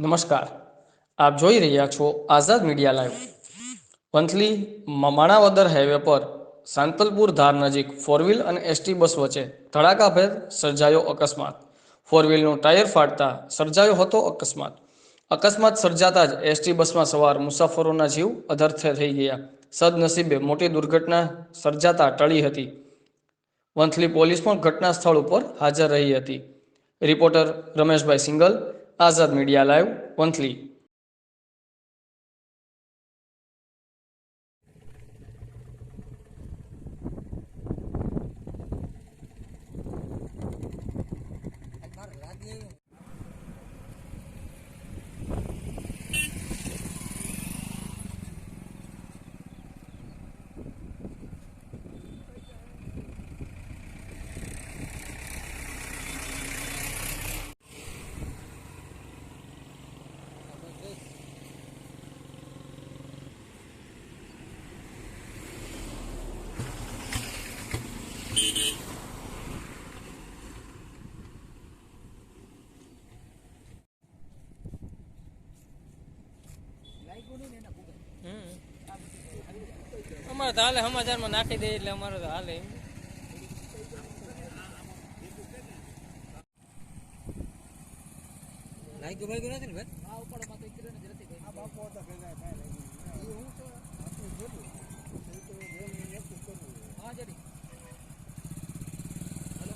નમસ્કાર. આપ જોઈ રહ્યા છો Azad media live. Vanthali Manavadar highway પર સાંતલપુર ધાર નજીક ફોરવ્હીલ અને એસટી બસ વચ્ચે ધડાકાભેર સર્જાયો અકસ્માત. ફોરવ્હીલનું ટાયર ફાટતા સર્જાયો હતો અકસ્માત. અકસ્માત સર્જાતા જ એસટી બસમાં સવાર મુસાફરોના જીવ અધર્થ થઈ ગયા. સદનસીબે મોટી દુર્ઘટના સર્જાતા ટળી હતી. વંથલી પોલીસ પણ ઘટના સ્થળ ઉપર હાજર રહી હતી. Reporter Rameshbhai Singal Azad media live Vanthali. અમારે તો હાલે સમાચારમાં નાખી દે એટલે અમારે તો હાલે. લાગ્યું ભાગ્યું નથી ને ભાઈ? આ ઉપરમાં તો ઇકરે ને જતી ગઈ આ તો ભેગા થાય એ હું તો હા જડી. હેલો